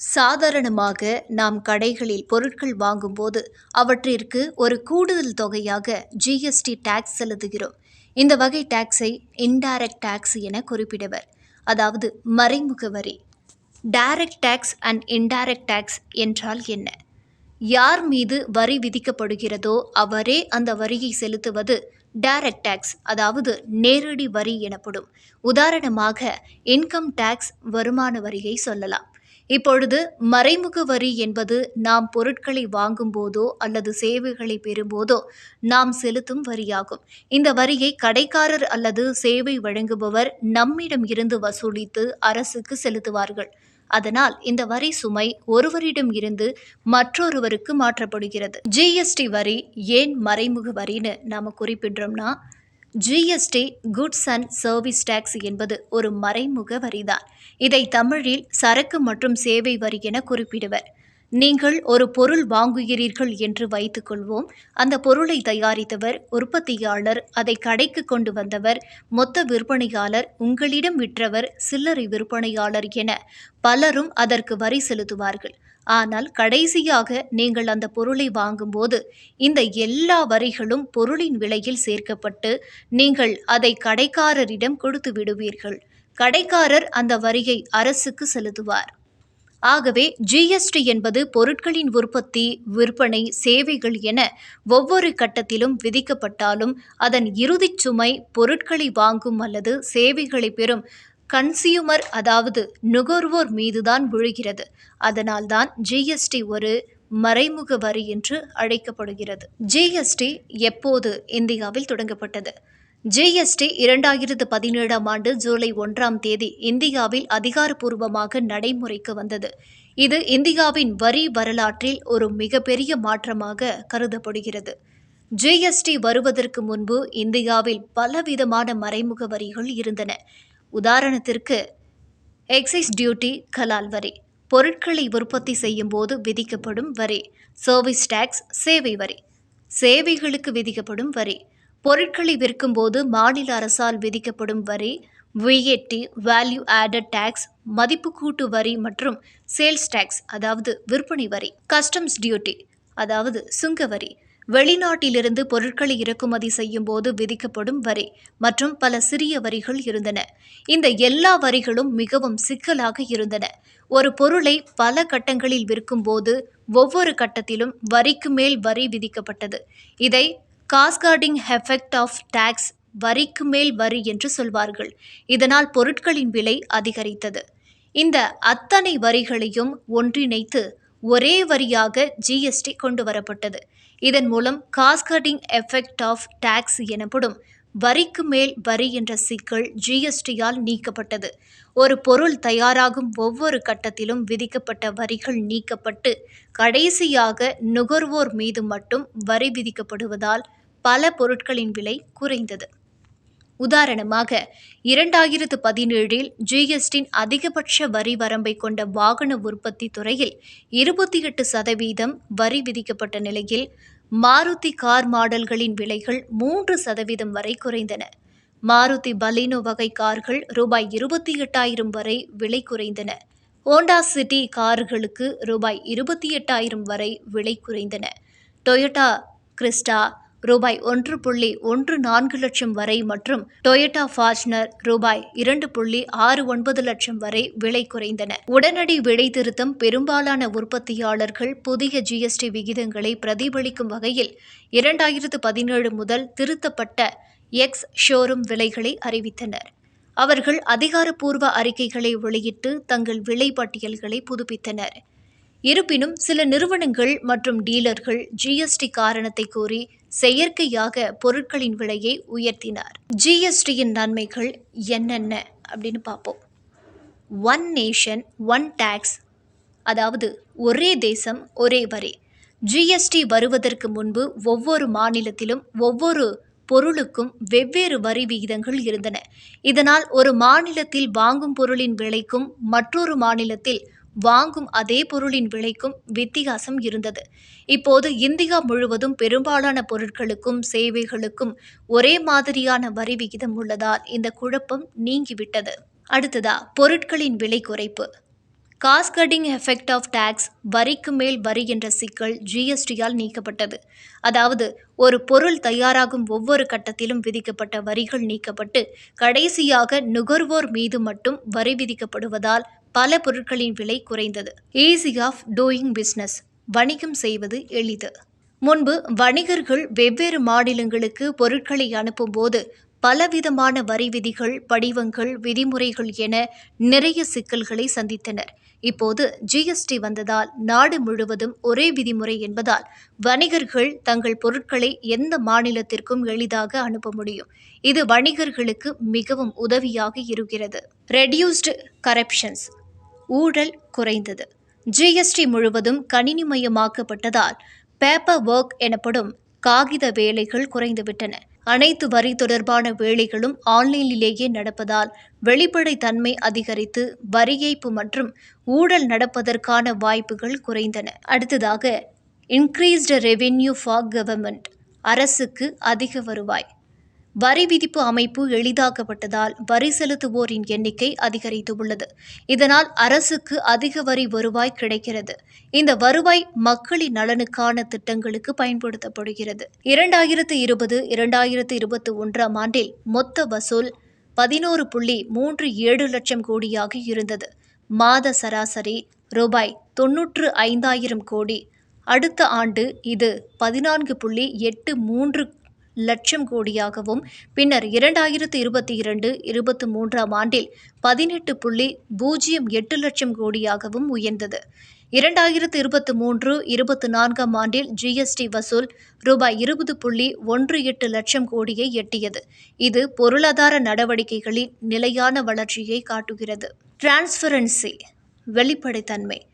சாதாரணமாக நாம் கடைகளில் பொருட்கள் வாங்கும்போது அவற்றிற்கு ஒரு கூடுதல் தொகையாக ஜிஎஸ்டி டாக்ஸ் செலுத்துகிறோம். இந்த வகை டாக்ஸை இன்டைரக்ட் டாக்ஸ் என குறிப்பிடுவர். அதாவது மறைமுக வரி. Direct tax and indirect tax என்றால் என்ன? யார் மீது வரி விதிக்கப்படுகிறதோ அவரே அந்த வரியை செலுத்துவது டைரக்ட் டாக்ஸ் அதாவது நேரடி வரி எனப்படும். உதாரணமாக இன்கம் டாக்ஸ் வருமான வரியை சொல்லலாம். இப்பொழுது மறைமுக வரி என்பது நாம் பொருட்களை வாங்கும்போதோ அல்லது சேவைகளை பெறும்போதோ நாம் செலுத்தும் வரியாகும். இந்த வரியை கடைக்காரர் அல்லது சேவை வழங்குபவர் நம்மிடம் இருந்து வசூலித்து அரசுக்கு செலுத்துவார்கள். அதனால் இந்த வரி சுமை ஒருவரிடம் இருந்து மற்றொருவருக்கு மாற்றப்படுகிறது. ஜிஎஸ்டி வரி ஏன் மறைமுக வரின்னு நாம குறிப்பிடுறோம்னா GST goods and service tax என்பது ஒரு மறைமுக வரிதான். இதை தமிழில் சரக்கு மற்றும் சேவை வரி என குறிப்பிடுவர். நீங்கள் ஒரு பொருள் வாங்குகிறீர்கள் என்று வைத்துக்கொள்வோம். அந்த பொருளை தயாரித்தவர் உற்பத்தியாளர் அதை கடைக்கு கொண்டு வந்தவர் மொத்த விற்பனையாளர் உங்களிடம் விற்றவர் சில்லறை விற்பனையாளர் என பலரும் அதற்கு வரி செலுத்துவார்கள். ஆனால் கடைசியாக நீங்கள் அந்த பொருளை வாங்கும்போது இந்த எல்லா வரிகளும் பொருளின் விலையில் சேர்க்கப்பட்டு நீங்கள் அதை கடைக்காரரிடம் கொடுத்து விடுவீர்கள். கடைக்காரர் அந்த வரியை அரசுக்கு செலுத்துவார். ஆகவே ஜிஎஸ்டி என்பது பொருட்களின் உற்பத்தி விற்பனை சேவைகள் என ஒவ்வொரு கட்டத்திலும் விதிக்கப்பட்டாலும் அதன் இறுதிச் சுமை பொருட்களை வாங்கும் அல்லது சேவைகளை பெறும் கன்சியூமர் அதாவது நுகர்வோர் மீதுதான் விழுகிறது. அதனால்தான் ஜிஎஸ்டி ஒரு மறைமுக வரி என்று அழைக்கப்படுகிறது. ஜிஎஸ்டி எப்போது இந்தியாவில் தொடங்கப்பட்டது? ஜிஎஸ்டி இரண்டாயிரத்து பதினேழாம் ஆண்டு ஜூலை ஒன்றாம் தேதி இந்தியாவில் அதிகாரப்பூர்வமாக நடைமுறைக்கு வந்தது. இது இந்தியாவின் வரி வரலாற்றில் ஒரு மிகப்பெரிய மாற்றமாக கருதப்படுகிறது. ஜிஎஸ்டி வருவதற்கு முன்பு இந்தியாவில் பலவிதமான மறைமுக வரிகள் இருந்தன. உதாரணத்திற்கு எக்ஸைஸ் டியூட்டி கலால் வரி பொருட்களை உற்பத்தி செய்யும் போது விதிக்கப்படும் வரி சர்வீஸ் டேக்ஸ் சேவை வரி சேவைகளுக்கு விதிக்கப்படும் வரி பொருட்களை விற்கும்போது மாநில அரசால் விதிக்கப்படும் வரி விஏடி வேல்யூ ஆடட் டேக்ஸ் மதிப்பு கூட்டு வரி மற்றும் சேல்ஸ் டேக்ஸ் அதாவது விற்பனை வரி கஸ்டம்ஸ் டியூட்டி அதாவது சுங்க வரி. வெளிநாட்டிலிருந்து பொருட்களை இறக்குமதி செய்யும் போது விதிக்கப்படும் வரி மற்றும் பல சிறிய வரிகள் இருந்தன. இந்த எல்லா வரிகளும் மிகவும் சிக்கலாக இருந்தன. ஒரு பொருளை பல கட்டங்களில் விற்கும்போது ஒவ்வொரு கட்டத்திலும் வரிக்கு மேல் வரி விதிக்கப்பட்டது. இதை காஸ்கார்டிங் எஃபெக்ட் ஆஃப் டாக்ஸ் வரிக்கு மேல் வரி என்று சொல்வார்கள். இதனால் பொருட்களின் விலை அதிகரித்தது. இந்த அத்தனை வரிகளையும் ஒன்றிணைத்து ஒரே வரியாக ஜிஎஸ்டி கொண்டு வரப்பட்டது இதன் மூலம் காஸ்கட்டிங் எஃபெக்ட் ஆஃப் டாக்ஸ் எனப்படும் வரிக்கு மேல் வரி என்ற சிக்கல் ஜிஎஸ்டியால் நீக்கப்பட்டது. ஒரு பொருள் தயாராகும் ஒவ்வொரு கட்டத்திலும் விதிக்கப்பட்ட வரிகள் நீக்கப்பட்டு கடைசியாக நுகர்வோர் மீது மட்டும் வரி விதிக்கப்படுவதால் பல பொருட்களின் விலை குறைந்தது. உதாரணமாக இரண்டாயிரத்து பதினேழில் ஜிஎஸ்டின் அதிகபட்ச வரி வரம்பை கொண்ட வாகன உற்பத்தி துறையில் இருபத்தி எட்டு சதவீதம் வரி விதிக்கப்பட்ட நிலையில் மாருதி கார் மாடல்களின் விலைகள் மூன்று சதவீதம் வரை குறைந்தன. மாருதி பலினோ வகை கார்கள் ரூபாய் இருபத்தி எட்டாயிரம் வரை விலை குறைந்தன. ஹோண்டா சிட்டி கார்களுக்கு ரூபாய் இருபத்தி எட்டாயிரம் வரை விலை குறைந்தன. டொயோட்டா கிறிஸ்டா ரூபாய் ஒன்று புள்ளி ஒன்று நான்கு லட்சம் வரை மற்றும் டொயோட்டா ஃபார்ச்சுனர் ரூபாய் இரண்டு புள்ளி ஆறு ஒன்பது லட்சம் வரை விலை குறைந்தன. உடனடி விலை திருத்தம் பெரும்பாலான உற்பத்தியாளர்கள் புதிய ஜிஎஸ்டி விகிதங்களை பிரதிபலிக்கும் வகையில் இரண்டாயிரத்து பதினேழு முதல் திருத்தப்பட்ட எக்ஸ் ஷோரூம் விலைகளை அறிவித்தனர். அவர்கள் அதிகாரப்பூர்வ அறிக்கைகளை வெளியிட்டு தங்கள் விலை பட்டியல்களை புதுப்பித்தனர். இருப்பினும் சில நிறுவனங்கள் மற்றும் டீலர்கள் ஜிஎஸ்டி காரணத்தை கூறி செயற்கையாக பொருட்களின் விலையை உயர்த்தினார். ஜிஎஸ்டியின் நன்மைகள் என்னென்ன அப்படின்னு பார்ப்போம். ஒன் நேஷன் ஒன் டேக்ஸ் அதாவது ஒரே தேசம் ஒரே வரி. ஜிஎஸ்டி வருவதற்கு முன்பு ஒவ்வொரு மாநிலத்திலும் ஒவ்வொரு பொருளுக்கும் வெவ்வேறு வரி விகிதங்கள் இருந்தன. இதனால் ஒரு மாநிலத்தில் வாங்கும் பொருளின் விலைக்கும் மற்றொரு மாநிலத்தில் வாங்கும் அதே பொருளின் விலைக்கும் வித்தியாசம் இருந்தது. இப்போது இந்தியா முழுவதும் பெரும்பாலான பொருட்களுக்கும் சேவைகளுக்கும் ஒரே மாதிரியான வரி விகிதம் உள்ளதால் இந்த குழப்பம் நீங்கிவிட்டது. அடுத்ததா பொருட்களின் விலை குறைப்பு. காஸ்கடிங் எஃபெக்ட் ஆஃப் டாக்ஸ் வரிக்கு மேல் வரி என்ற சிக்கல் ஜிஎஸ்டியால் நீக்கப்பட்டது. அதாவது ஒரு பொருள் தயாராகும் ஒவ்வொரு கட்டத்திலும் விதிக்கப்பட்ட வரிகள் நீக்கப்பட்டு கடைசியாக நுகர்வோர் மீது மட்டும் வரி விதிக்கப்படுவதால் பல பொருட்களின் விலை குறைந்தது. ஈஸி ஆஃப் டூயிங் பிஸ்னஸ் வணிகம் செய்வது எளிது. முன்பு வணிகர்கள் வெவ்வேறு மாநிலங்களுக்கு பொருட்களை அனுப்பும்போது பலவிதமான வரி விதிகள் படிவங்கள் விதிமுறைகள் என நிறைய சிக்கல்களை சந்தித்தனர். இப்போது ஜிஎஸ்டி வந்ததால் நாடு முழுவதும் ஒரே விதிமுறை என்பதால் வணிகர்கள் தங்கள் பொருட்களை எந்த மாநிலத்திற்கும் எளிதாக அனுப்ப முடியும். இது வணிகர்களுக்கு மிகவும் உதவியாக இருக்கிறது. ரெடியூஸ்டு கரப்ஷன்ஸ் ஊழல் குறைந்தது. ஜிஎஸ்டி முழுவதும் கணினிமயமாக்கப்பட்டதால் பேப்பர் ஒர்க் எனப்படும் காகித வேலைகள் குறைந்துவிட்டன. அனைத்து வரி தொடர்பான வேலைகளும் ஆன்லைனிலேயே நடப்பதால் வெளிப்படைத்தன்மை அதிகரித்து வரி ஏய்ப்பு மற்றும் ஊழல் நடப்பதற்கான வாய்ப்புகள் குறைந்தன. அடுத்ததாக இன்க்ரீஸ்டு ரெவென்யூ ஃபார் கவர்மெண்ட் அரசுக்கு அதிக வருவாய். வரி விதிப்பு அமைப்பு எளிதாக்கப்பட்டதால் வரி செலுத்துவோரின் எண்ணிக்கை அதிகரித்துள்ளது. இதனால் அரசுக்கு அதிக வரி வருவாய் கிடைக்கிறது. இந்த வருவாய் மக்களின் நலனுக்கான திட்டங்களுக்கு பயன்படுத்தப்படுகிறது. இரண்டாயிரத்து இருபது இரண்டாயிரத்து இருபத்தி ஒன்றாம் ஆண்டில் மொத்த வசூல் பதினோரு புள்ளி மூன்று ஏழு லட்சம் கோடியாக இருந்தது. மாத சராசரி ரூபாய் தொன்னூற்று ஐந்தாயிரம் கோடி. அடுத்த ஆண்டு இது பதினான்கு புள்ளி எட்டு மூன்று லட்சம் கோடியாகவும் பின்னர் இரண்டாயிரத்து இருபத்தி இரண்டு இருபத்தி மூன்றாம் ஆண்டில் பதினெட்டு புள்ளி பூஜ்ஜியம் எட்டு லட்சம் கோடியாகவும் உயர்ந்தது. இரண்டாயிரத்து இருபத்தி மூன்று இருபத்தி நான்காம் ஆண்டில் ஜிஎஸ்டி வசூல் ரூபாய் இருபது புள்ளி ஒன்று எட்டு லட்சம் கோடியை எட்டியது. இது பொருளாதார நடவடிக்கைகளின் நிலையான வளர்ச்சியை காட்டுகிறது. டிரான்ஸ்பரன்சி வெளிப்படைத்தன்மை.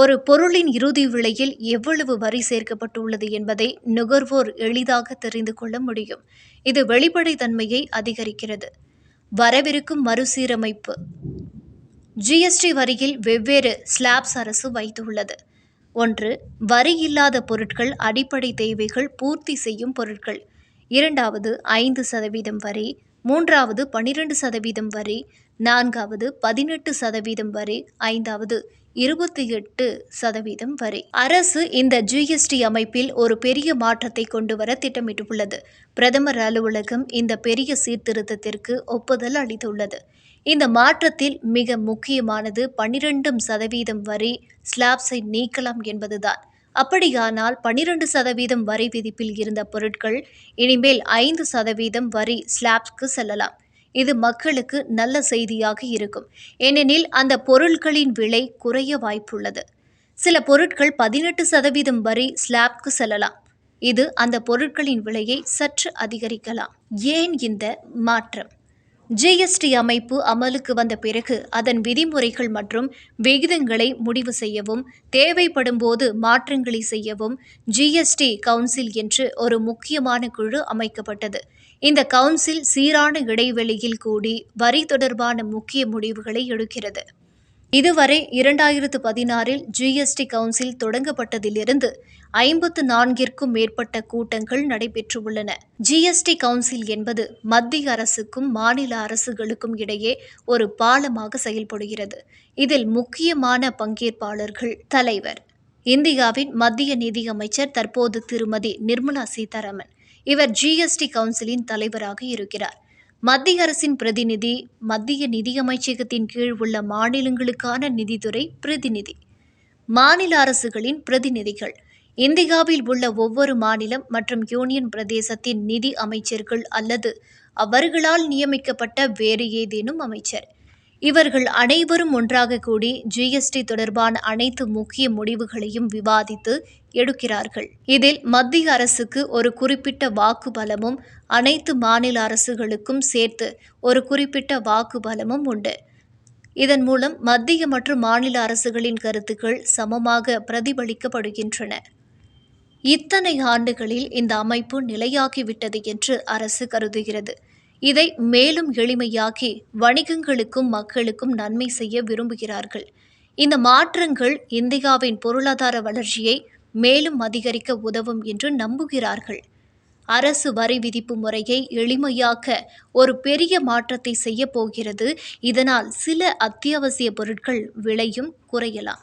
ஒரு பொருளின் இறுதி விலையில் எவ்வளவு வரி சேர்க்கப்பட்டுள்ளது என்பதை நுகர்வோர் எளிதாக தெரிந்து கொள்ள முடியும். இது வெளிப்படைத்தன்மையை அதிகரிக்கிறது. வரவிருக்கும் மறுசீரமைப்பு. ஜிஎஸ்டி வரியில் வெவ்வேறு ஸ்லாப்ஸ் அரசு வைத்துள்ளது. ஒன்று வரி இல்லாத பொருட்கள் அடிப்படை தேவைகள் பூர்த்தி செய்யும் பொருட்கள். இரண்டாவது ஐந்து சதவீதம் வரி. மூன்றாவது பனிரெண்டு சதவீதம் வரி. நான்காவது பதினெட்டு சதவீதம் வரி. ஐந்தாவது இருபத்தி எட்டு சதவீதம் வரி. அரசு இந்த ஜிஎஸ்டி அமைப்பில் ஒரு பெரிய மாற்றத்தை கொண்டு வர திட்டமிட்டுள்ளது. பிரதமர் அலுவலகம் இந்த பெரிய சீர்திருத்தத்திற்கு ஒப்புதல் அளித்துள்ளது. இந்த மாற்றத்தில் மிக முக்கியமானது பன்னிரெண்டும் சதவீதம் வரி ஸ்லாப்ஸை நீக்கலாம் என்பதுதான். அப்படியானால் பன்னிரண்டு சதவீதம் வரி விதிப்பில் இருந்த பொருட்கள் இனிமேல் ஐந்து சதவீதம் வரி ஸ்லாப்ஸ்க்கு செல்லலாம். இது மக்களுக்கு நல்ல செய்தியாக இருக்கும். ஏனெனில் அந்த பொருட்களின் விலை குறைய வாய்ப்புள்ளது. சில பொருட்கள் பதினெட்டு சதவீதம் வரை ஸ்லாப்க்கு செல்லலாம். இது அந்த பொருட்களின் விலையை சற்று அதிகரிக்கலாம். ஏன் இந்த மாற்றம்? ஜிஎஸ்டி அமைப்பு அமலுக்கு வந்த பிறகு அதன் விதிமுறைகள் மற்றும் விகிதங்களை முடிவு செய்யவும் தேவைப்படும் போது மாற்றங்களை செய்யவும் ஜிஎஸ்டி கவுன்சில் என்று ஒரு முக்கியமான குழு அமைக்கப்பட்டது. இந்த கவுன்சில் சீரான இடைவெளியில் கூடி வரி தொடர்பான முக்கிய முடிவுகளை எடுக்கிறது. இதுவரை இரண்டாயிரத்து பதினாறில் ஜிஎஸ்டி கவுன்சில் தொடங்கப்பட்டதிலிருந்து ஐம்பத்து நான்கிற்கும் மேற்பட்ட கூட்டங்கள் நடைபெற்றுள்ளன. ஜிஎஸ்டி கவுன்சில் என்பது மத்திய அரசுக்கும் மாநில அரசுகளுக்கும் இடையே ஒரு பாலமாக செயல்படுகிறது. இதில் முக்கியமான பங்கேற்பாளர்கள் தலைவர். இந்தியாவின் மத்திய நிதி அமைச்சர் தற்போது திருமதி நிர்மலா சீதாராமன். இவர் ஜிஎஸ்டி கவுன்சிலின் தலைவராக இருக்கிறார். மத்திய அரசின் பிரதிநிதி மத்திய நிதியமைச்சகத்தின் கீழ் உள்ள மாநிலங்களுக்கான நிதித்துறை பிரதிநிதி. மாநில அரசுகளின் பிரதிநிதிகள். இந்தியாவில் உள்ள ஒவ்வொரு மாநிலம் மற்றும் யூனியன் பிரதேசத்தின் நிதி அமைச்சர்கள் அல்லது அவர்களால் நியமிக்கப்பட்ட வேறு ஏதேனும் அமைச்சர். இவர்கள் அனைவரும் ஒன்றாக கூடி ஜிஎஸ்டி தொடர்பான அனைத்து முக்கிய முடிவுகளையும் விவாதித்து எடுக்கிறார்கள். இதில் மத்திய அரசுக்கு ஒரு குறிப்பிட்ட வாக்கு பலமும் அனைத்து மாநில அரசுகளுக்கும் சேர்த்து ஒரு குறிப்பிட்ட வாக்கு பலமும் உண்டு. இதன் மூலம் மத்திய மற்றும் மாநில அரசுகளின் கருத்துக்கள் சமமாக பிரதிபலிக்கப்படுகின்றன. இத்தனை ஆண்டுகளில் இந்த அமைப்பு நிலையாகிவிட்டது என்று அரசு கருதுகிறது. இதை மேலும் எளிமையாக்கி வணிகங்களுக்கும் மக்களுக்கும் நன்மை செய்ய விரும்புகிறார்கள். இந்த மாற்றங்கள் இந்தியாவின் பொருளாதார வளர்ச்சியை மேலும் அதிகரிக்க உதவும் என்று நம்புகிறார்கள். அரசு வரி விதிப்பு முறையை எளிமையாக்க ஒரு பெரிய மாற்றத்தை செய்ய போகிறது. இதனால் சில அத்தியாவசிய பொருட்கள் விலையும் குறையலாம்.